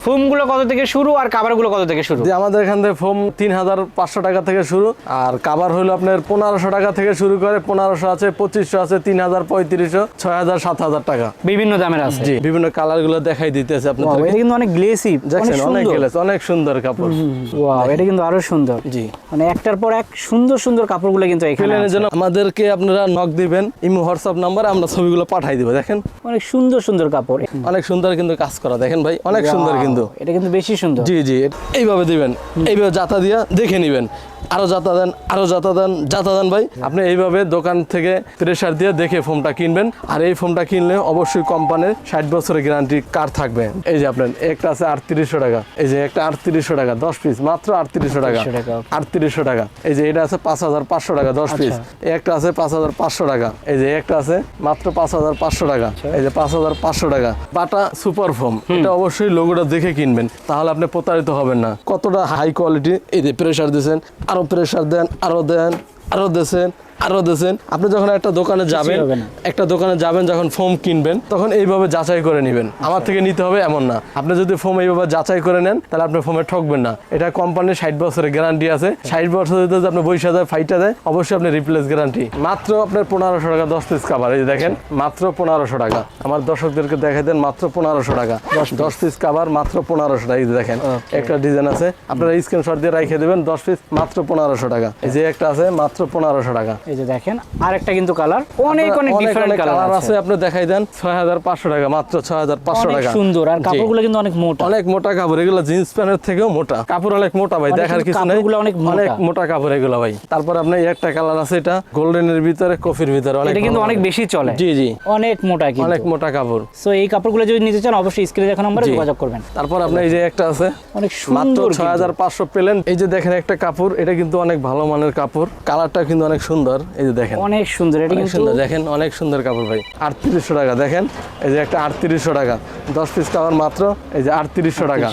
ফোমগুলো কত থেকে শুরু আর কাভারগুলো কত থেকে শুরু? আমাদের এখান থেকে ফোম তিন হাজার পাঁচশো টাকা থেকে শুরু আর কাবার হলো আপনার পনেরোশো টাকা থেকে শুরু করে পনেরোশো আছে পঁচিশশো আছে তিন হাজার পঁয়ত্রিশশো ছয় হাজার সাত হাজার টাকা। বিভিন্ন দামের আছে। জি বিভিন্ন কালারগুলো দেখাই দিতেছে Wow, আপনাদের এটা কিন্তু অনেক গ্লেসি দেখছেন অনেক সুন্দর। কাপড়। ওয়াও এটা কিন্তু আরও সুন্দর। জি। মানে একটার পর এক সুন্দর সুন্দর কাপড়গুলো কিন্তু এখানে জন্য আমাদেরকে আপনারা নক দিবেন ইমো হোয়াটসঅ্যাপ নাম্বার আমরা ছবিগুলো পাঠাই দিব দেখেন। অনেক সুন্দর সুন্দর কাপড়। অনেক সুন্দর কিন্তু কাজ করা দেখেন ভাই অনেক সুন্দর কিন্তু। এটা কিন্তু বেশি সুন্দর। জি জি এইভাবে দিবেন। এইভাবে জাতা দিয়া দেখে নিবেন। আরও জাতা দেন আরও জাতা দেন জাতা দেন ভাই। আপনি এইভাবে দোকান থেকে প্রেসার দিয়ে দেখে ফোমটা কিনবেন। আর এই ফোমটা কিনলে অবশ্যই কোম্পানির ষাট বছরের গ্যারান্টি কার্ড থাকবে। এই যে আপনার একটা আছে আটত্রিশশো টাকা। এই যে একটা আটত্রিশশো টাকা দশ পিস মাত্র আটত্রিশশো টাকা। 3800 টাকা। আটত্রিশশো টাকা। এই যে এটা আছে পাঁচ হাজার পাঁচশো টাকা দশ পিস একটা আছে পাঁচ হাজার পাঁচশো টাকা। এই যে একটা আছে মাত্র পাঁচ হাজার পাঁচশো টাকা। এই যে পাঁচ হাজার পাঁচশো টাকা। বাটা সুপার ফোম এটা অবশ্যই লোগোটা দেখে কিনবেন, তাহলে আপনি প্রতারিত হবেন না। কতটা হাই কোয়ালিটি এই যে প্রেশার দিয়েছেন আরও প্রেশার দেন, আরও দেন আরও দেন। আরও দেন আপনি যখন একটা দোকানে যাবেন একটা দোকানে যাবেন যখন ফোম কিনবেন তখন এইভাবে যাচাই করে নেবেন। আমার থেকে নিতে হবে এমন না। আপনি যদি ফোম এইভাবে যাচাই করে নেন তাহলে আপনি ফোমে ঠকবেন না। এটা কোম্পানির ষাট বছরের গ্যারান্টি আছে। ষাট বছর যদি আপনি বৈশা দেয় ফাইটা দেয় অবশ্যই আপনি রিপ্লেস গ্যারান্টি মাত্র আপনার পনেরোশো টাকা দশ পিস কাভার এই দেখেন মাত্র পনেরোশো টাকা। আমার দর্শকদেরকে দেখাই দেন মাত্র পনেরোশো টাকা। দশ পিস কাভার মাত্র পনেরোশো টাকা। এই দেখেন একটা ডিজাইন আছে। আপনারা স্ক্রিনশট দিয়ে রেখে দেবেন দশ পিস মাত্র পনেরোশো টাকা। এই যে একটা আছে মাত্র পনেরোশো টাকা। এই যে দেখেন আরেকটা কিন্তু কালার অনেক অনেক ডিফারেন্ট কালার আছে। আপনি দেখাই দেন ছয় হাজার পাঁচশো টাকা মাত্র ছয় হাজার পাঁচশো অনেক টাকা। সুন্দর আর। কাপড়গুলো কিন্তু অনেক মোটা। অনেক মোটা কাপড় এগুলো জিন্স প্যান্টের থেকেও মোটা। কাপড় অনেক মোটা ভাই দেখার কিছু নেই। কাপড়গুলো অনেক মোটা। অনেক মোটা কাপড় এগুলো ভাই। তারপর আপনার এই একটা কালার আছে এটা গোল্ডেনের ভিতরে কফির ভিতরে অনেক এটা কিন্তু অনেক বেশি চলে। জি জি। অনেক মোটা কিন্তু। অনেক মোটা কাপড়। সো এই কাপড়গুলো যদি নিতে চান অবশ্যই স্ক্রিনে দেখা নম্বরে যোগাযোগ করবেন। তারপর আপনার এই যে একটা আছে অনেক মাত্র সুন্দর ছয় হাজার পাঁচশো পেলেন। এই যে দেখেন একটা কাপড় এটা কিন্তু অনেক ভালো মানের কাপড়। কালারটা কিন্তু অনেক সুন্দর। এই যে দেখেন। অনেক সুন্দর এটা সুন্দর দেখেন অনেক সুন্দর কাপড় ভাই। আটত্রিশশো টাকা দেখেন এই যে একটা আটত্রিশশো টাকা। দশ পিস কাভার মাত্র এই যে আটত্রিশশো টাকা।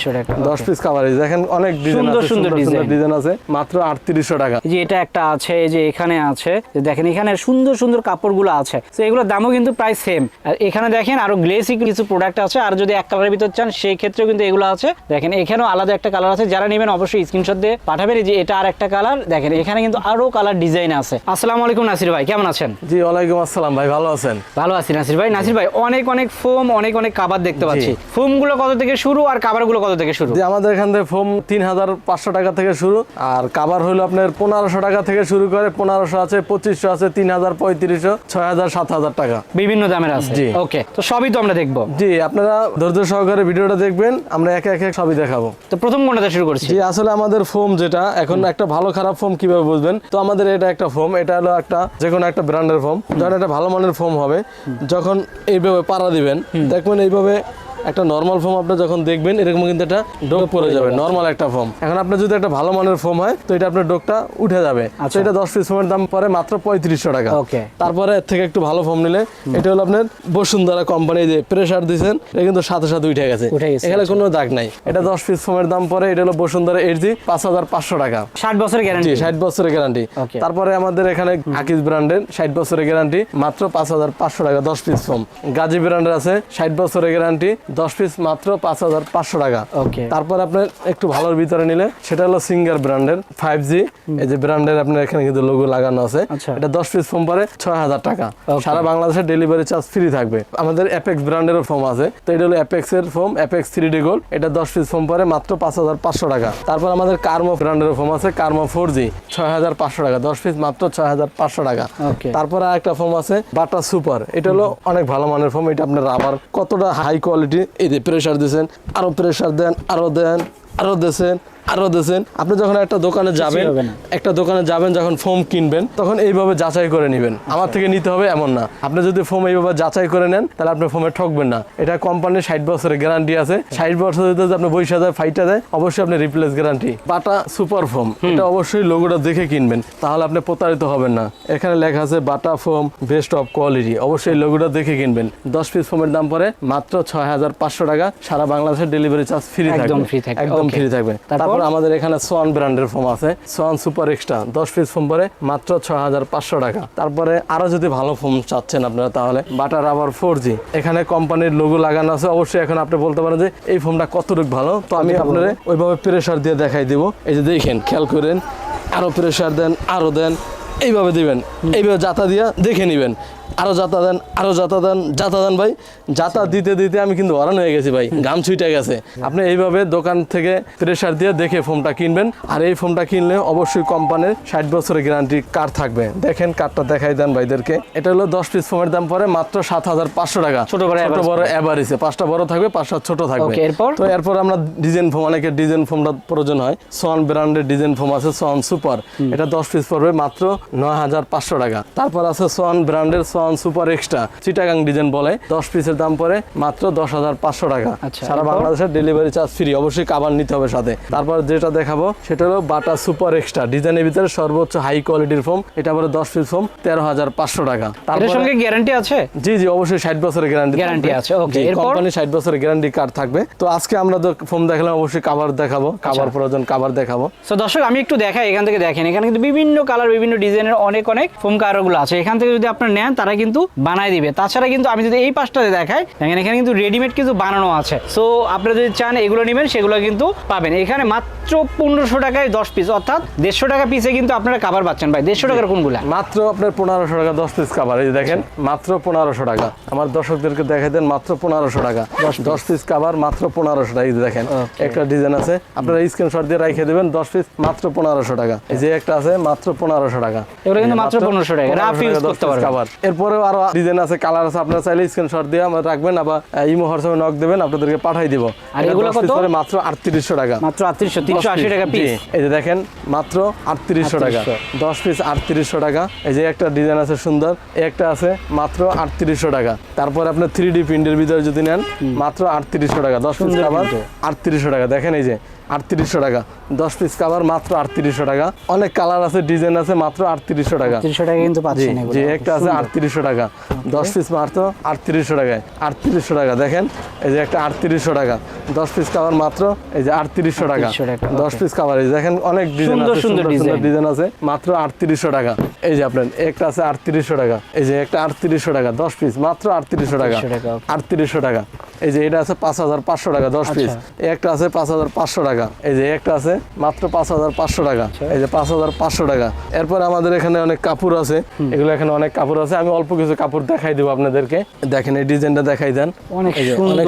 দশ পিস কাভার এই দেখেন অনেক ডিজাইন সুন্দর আছে সুন্দর সুন্দর সুন্দর ডিজাইন আছে মাত্র আটত্রিশশো টাকা। যে এটা একটা আছে এই যে এখানে আছে যে দেখেন এখানে সুন্দর সুন্দর কাপড়গুলো আছে। তো এগুলোর দামও কিন্তু প্রায় সেম আর এখানে দেখেন আরও গ্লেসি কিছু প্রোডাক্ট আছে আর যদি এক কালারের ভিতর চান সেই ক্ষেত্রেও কিন্তু এগুলো আছে। দেখেন এখানেও আলাদা একটা কালার আছে যারা নেবেন অবশ্যই স্ক্রিনশট দিয়ে পাঠাবেন। এই যে এটা আর একটা কালার দেখেন এখানে কিন্তু আরও কালার ডিজাইন আছে। আসসালামু আলাইকুম নাসির ভাই কেমন আছেন? জি ওয়ালাইকুম আসসালাম ভাই ভালো আছেন? ভালো আছি নাসির ভাই। নাসির ভাই অনেক অনেক ফোম অনেক অনেক কাবার দেখতে পাচ্ছি। ফোমগুলো কত থেকে শুরু আর কাবারগুলো কত থেকে শুরু? আমাদের এখান থেকে ফোম তিন হাজার পাঁচশো টাকা থেকে শুরু। আর কাবার হলো আপনার পনেরোশো টাকা থেকে শুরু করে পনেরোশো আছে পঁচিশশো আছে তিন হাজার পঁয়ত্রিশশো ছয় হাজার সাত হাজার টাকা। বিভিন্ন দামের আছে। জি। ওকে তো সবই তো আমরা দেখব। জি আপনারা ধৈর্য সহকারে ভিডিওটা দেখবেন আমরা একে একে সবই দেখাবো। তো প্রথম কোনটা শুরু করছি? জি আসলে আমাদের ফোম যেটা এখন একটা ভালো খারাপ ফোম কীভাবে বুঝবেন? তো আমাদের এটা একটা ফোম এটা হলো একটা যে কোনো একটা ব্র্যান্ডের ফোম যখন একটা ভালো মানের ফোম হবে যখন এইভাবে পাড়া দিবেন দেখবেন এইভাবে একটা নর্মাল ফোম আপনি যখন দেখবেন এরকম কিন্তু একটা ডোক পড়ে যাবে নর্মাল একটা ফোম এখন আপনার যদি একটা ভালো মানের ফোম হয় তো এটা আপনার ডোকটা উঠে যাবে। আচ্ছা। এটা দশ পিস ফোমের দাম পরে মাত্র পঁয়ত্রিশশো টাকা। ওকে। তারপরে এর থেকে একটু ভালো ফোম নিলে এটা হলো আপনার বসুন্ধরা কোম্পানি যে প্রেসার দিয়েছেন এটা কিন্তু সাথে সাথে উঠে গেছে। এখানে কোনো দাগ নাই। এটা দশ পিস ফোমের দাম পরে এটা হলো বসুন্ধরা এইচডি পাঁচ হাজার পাঁচশো টাকা। ষাট বছরের গ্যারান্টি ষাট বছরের গ্যারান্টি তারপরে আমাদের এখানে আকিজ ব্র্যান্ডের ষাট বছরের গ্যারান্টি মাত্র পাঁচ হাজার পাঁচশো টাকা দশ পিস ফোম গাজী ব্র্যান্ডের আছে ষাট বছরের গ্যারান্টি দশ পিস মাত্র পাঁচ হাজার পাঁচশো টাকা। ওকে তারপর আপনার একটু ভালোর ভিতরে নিলে সেটা হলো সিঙ্গার ব্র্যান্ডের ফাইভ জি এই যে ব্র্যান্ডের আপনার এখানে কিন্তু লোগো লাগানো আছে। আচ্ছা। এটা দশ পিস ফোম পরে ছয় হাজার টাকা। সারা বাংলাদেশে ডেলিভারি চার্জ ফ্রি থাকবে। আমাদের অ্যাপেক্স ব্র্যান্ডেরও ফোম আছে। তো এটা হলো অ্যাপেক্স এর foam Apex three D gold এটা দশ পিস ফোম পরে মাত্র পাঁচ হাজার পাঁচশো টাকা। তারপর আমাদের কার্মো ব্র্যান্ডের ফোম আছে কার্মো ফোর জি ছয় হাজার পাঁচশো টাকা। দশ পিস মাত্র ছয় হাজার পাঁচশো টাকা। তারপরে আরেকটা ফোম আছে বাটা সুপার এটা হলো অনেক ভালো মানের ফোম এটা আপনার রাবার কতটা হাই কোয়ালিটি এই যে প্রেশার দিয়েছেন আরও প্রেশার দেন আরও দেন আরও দেন। আরও দেন আপনি যখন একটা দোকানে যাবেন একটা দোকানে যাবেন যখন ফোম কিনবেন তখন এইভাবে যাচাই করে নেবেন। আমার থেকে নিতে হবে এমন না। আপনি যদি ফোম এইভাবে যাচাই করে নেন তাহলে আপনি ফোমে ঠকবেন না। এটা কোম্পানির ষাট বছরের গ্যারান্টি আছে। ষাট বছর যদি আপনি বৈশা দেয় ফাইটা দেয় অবশ্যই আপনি replace guarantee Bata super foam এটা অবশ্যই লোগোটা দেখে কিনবেন তাহলে আপনি প্রতারিত হবেন না। এখানে লেখা আছে Bata foam best of quality অবশ্যই লোগোটা দেখে কিনবেন। দশ পিস ফোমের দাম পরে মাত্র ছয় হাজার পাঁচশো টাকা। সারা বাংলাদেশের ডেলিভারি চার্জ ফ্রি একদম থাকবে। থাকবে, একদম ফ্রি থাকবে। তারপর? তারপর আমাদের এখানে সোয়ান ব্র্যান্ডের ফোম আছে। সোয়ান সুপার এক্সট্রা দশ পিস ফোম পরে মাত্র ছয় হাজার পাঁচশো টাকা। তারপরে আরও যদি ভালো ফোম চাচ্ছেন আপনারা তাহলে বাটার আবার ফোর জি। এখানে কোম্পানির লোগো লাগানো আছে। অবশ্যই এখন আপনি বলতে পারেন যে এই ফোমটা কতটুকু ভালো। তো আমি আপনারা ওইভাবে প্রেশার দিয়ে দেখাই দিব। এই যে দেখেন খেয়াল করেন। আরও প্রেশার দেন আরও দেন। এইভাবে দিবেন। এইভাবে জাতা দিয়া দেখে নেবেন। আরও জাতা দেন আরও জাতা দেন জাতা দেন ভাই। জাতা দিতে দিতে আমি কিন্তু অরান হয়ে গেছি ভাই গাম ছুটে গেছে। আপনি এইভাবে দোকান থেকে প্রেশার দিয়ে দেখে ফোমটা কিনবেন আর এই ফোমটা কিনলে অবশ্যই কোম্পানির ষাট বছরের গ্যারান্টি কার্ড থাকবে। দেখেন কার্ডটা দেখাই দেন ভাইদেরকে। এটা হলো দশ পিস ফোমের দাম পরে মাত্র সাত হাজার পাঁচশো টাকা। ছোট বড় ছোট বড় এভারেজে পাঁচটা বড় থাকবে পাঁচটা ছোট থাকবে। এরপর? তো এরপর আমরা ডিজাইন ফোম অনেকের ডিজাইন ফোমটা প্রয়োজন হয়। সোয়ান ব্র্যান্ডের ডিজাইন ফোম আছে সোয়ান সুপার এটা দশ পিস পড়বে মাত্র নয় হাজার পাঁচশো টাকা। তারপর আছে সোয়ান ব্র্যান্ডের সুপার এক্সট্রা চিটাগাং ডিজাইন বলে। দশ পিসের দাম পড়ে মাত্র দশ হাজার পাঁচশো টাকা। আচ্ছা, সারা বাংলাদেশের ডেলিভারি চার্জ ফ্রি অবশ্যই কাবার নিতে হবে সাথে। তারপর যেটা দেখাবো সেটা হলো বাটা সুপার এক্সট্রা ডিজাইনের ভিতরে সর্বোচ্চ হাই কোয়ালিটির ফোম এটা পরে দশ পিস ফোম তেরো হাজার পাঁচশো টাকা। তারপরে সঙ্গে গ্যারান্টি আছে? জি জি অবশ্যই ষাট বছরের গ্যারান্টি Guarantee আছে, কোম্পানি ষাট বছরের গ্যারান্টি কার্ড থাকবে। তো আজকে আমরা তো ফোন দেখালাম অবশ্যই কাভার দেখাবো আচ্ছা। কাভার প্রয়োজন কাভার দেখাবো। তো দর্শক আমি একটু দেখাই এখান থেকে দেখেন। এখানে কিন্তু বিভিন্ন কালার বিভিন্ন ডিজাইনের অনেক অনেক ফোম কারগুলো আছে। এখান থেকে যদি আপনার নেন তারা কিন্তু বানায় দিবে। তাছাড়া কিন্তু আমি যদি এই পাশটাতে দেখাই দেখেন এখানে কিন্তু রেডিমেড কিছু বানানো আছে। সো আপনারা যদি চান এগুলো নেবেন সেগুলো কিন্তু পাবেন। এখানে মাত্র পনেরোশো টাকায় দশ পিস অর্থাৎ দেড়শো টাকা পিসে কিন্তু আপনারা কাবার পাচ্ছেন ভাই। দেড়শো টাকার কোনগুলা? মাত্র আপনার পনেরোশো টাকা দশ পিস কাভার এই যে দেখেন মাত্র পনেরোশো টাকা। আমার দর্শকদেরকে দেখাই দেন মাত্র পনেরোশো টাকা। দশ পিস কাভার মাত্র পনেরোশো টাকা। এই দেখেন একটা ডিজাইন আছে। আপনারা স্ক্রিনশট দিয়ে রেখে দেবেন দশ পিস মাত্র পনেরোশো টাকা। এই যে একটা আছে মাত্র পনেরোশো টাকা। এগুলো কিন্তু মাত্র 1500 টাকা। Rough 1500 use দশ করতে পারবেন। cover। এরপরেও আরও ডিজাইন আছে কালার আছে আপনারা চাইলে স্ক্রিনশট দিয়ে আমার রাখবেন আবার ইমো হোয়াটসঅ্যাপে নক দেবেন আপনাদেরকে পাঠাই দিব। আর এগুলো কত? মাত্র আটত্রিশশো টাকা। মাত্র আটত্রিশশো তিনশো আশি টাকা পিস এই যে দেখেন মাত্র আটত্রিশশো টাকা। 3800 দশ পিস আটত্রিশশো টাকা। এই যে একটা ডিজাইন আছে সুন্দর একটা আছে মাত্র আটত্রিশশো টাকা। তারপর আপনার থ্রি ডি প্রিন্টের ভিতরে যদি নেন মাত্র আটত্রিশশো টাকা। দশ পিস সুন্দর কাভার আটত্রিশশো টাকা। দেখেন এই যে আটত্রিশশো টাকা। দশ পিস কাভার মাত্র আটত্রিশশো টাকা। অনেক কালার আছে ডিজাইন আছে মাত্র আটত্রিশশো টাকা। কিন্তু জি একটা আছে আটত্রিশশো টাকা। দশ পিস মারতো আটত্রিশশো টাকায়। আটত্রিশশো টাকা। দেখেন, এই যে একটা আটত্রিশশো টাকা। দশ পিস কাভার মাত্র এই যে আটত্রিশশো টাকা। দশ পিস কাভার এই দেখেন অনেক ডিজাইন সুন্দর আছে সুন্দর ডিজাইন আছে মাত্র আটত্রিশশো টাকা। এই যে আপনার একটা আছে আটত্রিশশো টাকা। এই যে একটা আটত্রিশশো টাকা দশ পিস মাত্র আটত্রিশশো টাকা। 3800 টাকা, okay। আটত্রিশশো টাকা। এই যে এটা আছে পাঁচ হাজার পাঁচশো টাকা দশ পিস এই একটা আছে পাঁচ হাজার পাঁচশো টাকা। এই যে একটা আছে মাত্র পাঁচ হাজার পাঁচশো টাকা। এই যে পাঁচ হাজার পাঁচশো টাকা। এরপর আমাদের এখানে অনেক কাপড় আছে। এগুলো এখানে অনেক কাপড় আছে। আমি অল্প কিছু কাপড় দেখাই দেবো আপনাদেরকে। দেখেন এই ডিজাইনটা দেখাই দেন। অনেক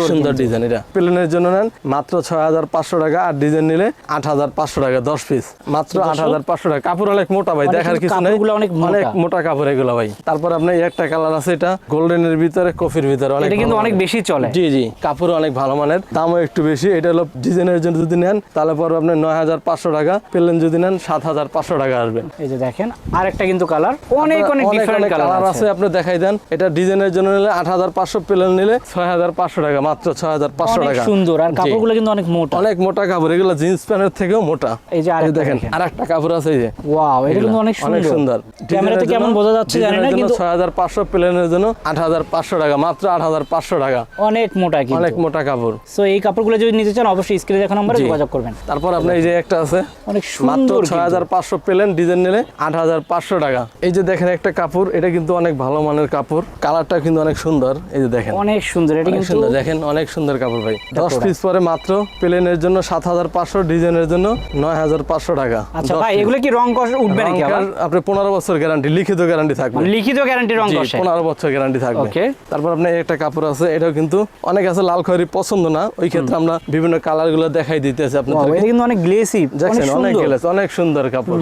সুন্দর। ডিজাইন এটা। প্লেনের জন্য নেন। মাত্র ছয় হাজার পাঁচশো টাকা আর ডিজাইন নিলে আট হাজার পাঁচশো টাকা দশ পিস মাত্র আট হাজার পাঁচশো টাকা। কাপড় অনেক মোটা ভাই দেখার কিছু নেই। অনেক মোটা। অনেক মোটা কাপড় এগুলো ভাই। তারপর আপনার একটা কালার আছে এটা গোল্ডেনের ভিতরে কফির ভিতরে অনেক কিন্তু অনেক বেশি চলে। জি জি কাপড় অনেক ভালো মানের। দামও একটু বেশি এটা হলো ডিজাইনের জন্য যদি নেন তাহলে পরে আপনার নয় হাজার পাঁচশো টাকা। প্লেন যদি নেন সাত হাজার পাঁচশো টাকা আসবেন এই যে দেখেন আরেকটা কিন্তু কালার। অনেক অনেক ডিফারেন্ট কালার আছে। আপনি দেখাই দেন। এটা ডিজাইনের জন্য নিলে আট হাজার পাঁচশো পেলেন নিলে ছয় হাজার পাঁচশো টাকা মাত্র ছয় হাজার পাঁচশো টাকা। সুন্দর আর কাপড়গুলো কিন্তু অনেক মোটা। অনেক মোটা কাপড় এগুলো জিন্স প্যান্টের থেকেও মোটা। এই যে আরেকটা দেখেন দেখেন। আর একটা কাপড় আছে এই যে। ওয়াও এটা কিন্তু অনেক অনেক সুন্দর। ক্যামেরাতে কেমন বোঝা যাচ্ছে জানি না কিন্তু ছয় হাজার পাঁচশো প্লেনের জন্য আট হাজার পাঁচশো টাকা মাত্র আট হাজার পাঁচশো টাকা। অনেক মোটা অনেক মোটা কাপড়। সো এই কাপড়গুলো যদি নিতে চান অবশ্যই স্ক্রিনে দেখা নম্বরে যোগাযোগ করবেন। তারপর আপনার এই যে একটা আছে অনেক সুন্দর ছয় হাজার পাঁচশো প্লেন ডিজাইন নিলে আট হাজার পাঁচশো টাকা। এই যে দেখেন একটা কাপড় এটা কিন্তু অনেক ভালো মানের কাপড়। কালারটা কিন্তু অনেক সুন্দর। এই যে দেখেন। অনেক সুন্দর এটা কিন্তু সুন্দর দেখেন অনেক সুন্দর কাপড় ভাই। দশ product। পিস পরে মাত্র প্লেনের জন্য সাত হাজার পাঁচশো ডিজাইনের জন্য নয় হাজার পাঁচশো টাকা। আচ্ছা ভাই এগুলো কি রং কষ উঠবে নাকি আবার? আপনি পনেরো বছর গ্যারান্টি লিখিত গ্যারান্টি থাকবে। মানে লিখিত গ্যারান্টি রং কষে পনেরো বছর গ্যারান্টি থাকবে। Okay. তারপর আপনার একটা কাপড় আছে এটাও কিন্তু অনেক আছে লাল খয়েরি পছন্দ না ওই ক্ষেত্রে আমরা বিভিন্ন কালারগুলো দেখাই দিতেছি আপনাদের। এটা কিন্তু অনেক গ্লেসি দেখছেন অনেক সুন্দর। অনেক সুন্দর কাপড়।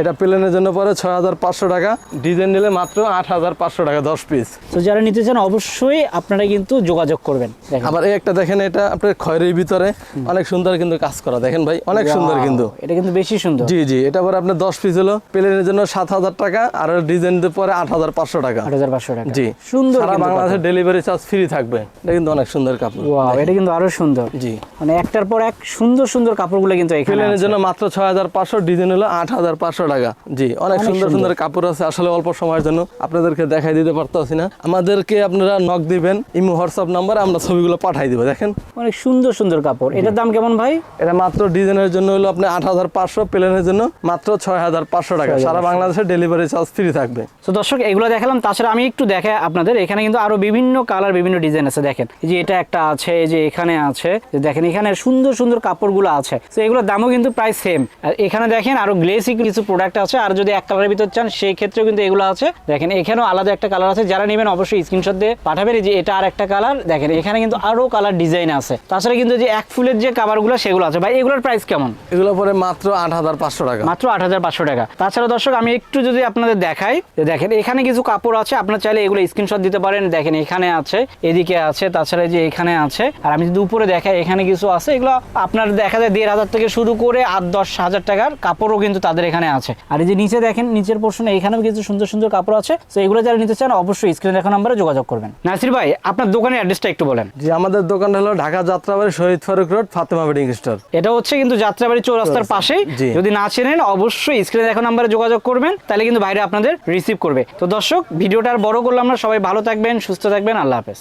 এটা প্লেনের জন্য পরে ছয় হাজার পাঁচশো টাকা ডিজাইন নিলে মাত্র আট হাজার পাঁচশো টাকা দশ পিস। তো যারা নিতে চান অবশ্যই আপনারা কিন্তু যোগাযোগ করবেন। আবার এই একটা দেখেন এটা আপনার খয়েরির ভিতরে অনেক সুন্দর কিন্তু কাজ করা দেখেন ভাই অনেক সুন্দর কিন্তু। এটা কিন্তু বেশি সুন্দর। জি জি এটা পরে আপনার দশ পিস হলো প্লেনের জন্য সাত হাজার টাকা আর ডিজাইন পরে আট হাজার পাঁচশো টাকা। আট হাজার পাঁচশো টাকা। জি সুন্দর সারা বাংলাদেশের ডেলিভারি চার্জ ফ্রি থাকবে। এটা কিন্তু অনেক সুন্দর কাপড়। এটা কিন্তু আরও সুন্দর। জি। মানে একটার পর এক সুন্দর সুন্দর কাপড়গুলো কিন্তু প্লেনের জন্য মাত্র ছয় হাজার পাঁচশো ডিজাইন হলো আট হাজার পাঁচশো টাকা। জি অনেক সুন্দর সুন্দর। কাপড় আছে। আসলে অল্প সময়ের জন্য আপনাদেরকে দেখাই দিতে পারতেছি না। আমাদেরকে আপনারা নক দিবেন ইমো হোয়াটসঅ্যাপ নাম্বার আমরা ছবিগুলো পাঠাই দিব দেখেন। অনেক সুন্দর সুন্দর কাপড়। এটার দাম কেমন ভাই? এটা মাত্র ডিজাইনের জন্য হলো আপনি আট হাজার পাঁচশো প্লেনের জন্য মাত্র ছয় হাজার পাঁচশো টাকা। সারা বাংলাদেশে ডেলিভারি চার্জ ফ্রি থাকবে। তো দর্শক এগুলো দেখালাম। তাছাড়া আমি একটু দেখে আপনাদের এখানে কিন্তু আরও বিভিন্ন কালার বিভিন্ন ডিজাইন আছে দেখেন। এই যে এটা একটা আছে এই যে এখানে আছে যে দেখেন এখানে সুন্দর সুন্দর কাপড়গুলো আছে। তো এগুলোর দামও কিন্তু প্রায় সেম আর এখানে দেখেন আরও গ্লেসি কিছু প্রোডাক্ট আছে। আর যদি এক কালারের ভিতর চান সেই ক্ষেত্রেও কিন্তু এগুলো আছে। দেখেন এখানেও আলাদা একটা কালার আছে। যারা নেবেন অবশ্যই স্ক্রিনশট দিয়ে পাঠাবেন। এই যে এটা আর একটা কালার দেখেন এখানে কিন্তু আরও কালার ডিজাইন আছে। তাছাড়া কিন্তু যে এক ফুলের যে কাভারগুলো সেগুলো আছে। ভাই এগুলোর প্রাইস কেমন? এগুলো পরে মাত্র আট হাজার পাঁচশো টাকা। মাত্র আট হাজার পাঁচশো টাকা। তাছাড়া দর্শক আমি একটু যদি আপনাদের দেখাই যে দেখেন এখানে কিছু কাপড় আছে আপনার চাইলে এগুলো স্ক্রিনশট দিতে পারেন। দেখেন এখানে আছে এদিকে আছে তাছাড়া যে এখানে আছে। আর আমি যদি উপরে দেখাই এখানে কিছু আছে এগুলো আপনার দেখা যায় দেড় হাজার থেকে শুরু করে আট দশ হাজার টাকার কাপড়ও কিন্তু তাদের এখানে আছে। আর এই যে নিচে দেখেন নিচের পোর্শনে এখানেও কিছু সুন্দর সুন্দর কাপড় আছে। তো এগুলো যারা নিতে চান অবশ্যই স্ক্রিনে দেখা নাম্বারে যোগাযোগ করবেন। নাসির ভাই আপনার দোকানের অ্যাড্রেসটা একটু বলেন। যে আমাদের দোকান হলো Dhaka Jatrabari Shahid Faruk road Fatema bedding store. এটা হচ্ছে কিন্তু যাত্রাবাড়ি চৌরাস্তার পাশেই। যদি না চেনেন অবশ্যই স্ক্রিনে দেখা নাম্বারে যোগাযোগ করবেন তাহলে কিন্তু বাইরে আপনাদের রিসিভ করবে। তো দর্শক ভিডিওটা আর বড় করলে আমরা সবাই ভালো থাকবেন সুস্থ থাকবেন আল্লাহ হাফেজ।